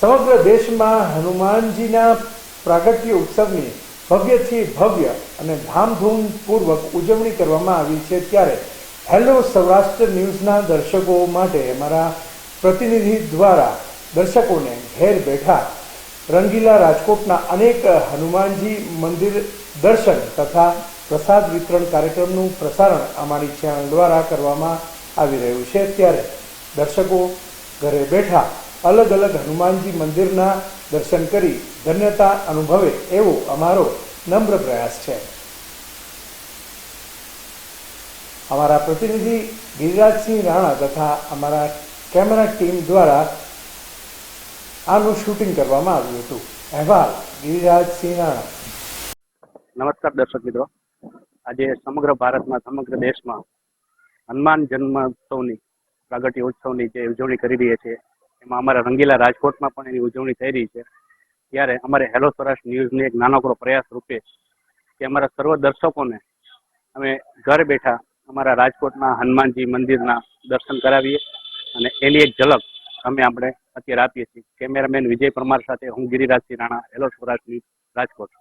સમગ્ર દેશમાં હનુમાનજીના પ્રાગટ્ય ઉત્સવની ભવ્યથી ભવ્ય અને ધામધૂમપૂર્વક ઉજવણી કરવામાં આવી છે ત્યારે હેલો સૌરાષ્ટ્ર ન્યૂઝના દર્શકો માટે અમારા પ્રતિનિધિ દ્વારા દર્શકોને ઘેર બેઠા રંગીલા રાજકોટના અનેક હનુમાનજી મંદિર દર્શન તથા પ્રસાદ વિતરણ કાર્યક્રમનું પ્રસારણ અમારી ચેનલ દ્વારા કરવામાં આવી રહ્યું છે ત્યારે દર્શકો ઘરે બેઠા અલગ અલગ હનુમાનજી મંદિરના દર્શન કરી ધન્યતા અનુભવે એવો અમારો નમ્ર પ્રયાસ છે. અમારા પ્રતિનિધિ ગિરિરાજસિંહ રાણા તથા અમારા કેમેરા ટીમ દ્વારા આનું શૂટિંગ કરવામાં આવ્યું હતું. અહેવાલ ગિરિરાજસિંહ રાણા. નમસ્કાર દર્શક મિત્રો. આજે સમગ્ર ભારતમાં, સમગ્ર દેશમાં હનુમાન જન્મોત્સવની, પ્રાગટ્ય ઉત્સવની જે ઉજવણી કરી રહી છે એમાં અમારા રંગીલા રાજકોટમાં પણ એની ઉજવણી થઈ રહી છે. ત્યારે અમારે હેલો સૌરાષ્ટ્ર ન્યૂઝની એક નાનકડો પ્રયાસ રૂપે કે અમારા સર્વ દર્શકોને અમે ઘર બેઠા અમારા રાજકોટના હનુમાનજી મંદિરના દર્શન કરાવીએ અને એની એક ઝલક અમે આપણે અત્યારે આપીએ છીએ. કેમેરામેન વિજય પરમાર સાથે હું ગિરિરાજસિંહ રાણા હેલો સૌરાષ્ટ્ર ન્યૂઝ રાજકોટ.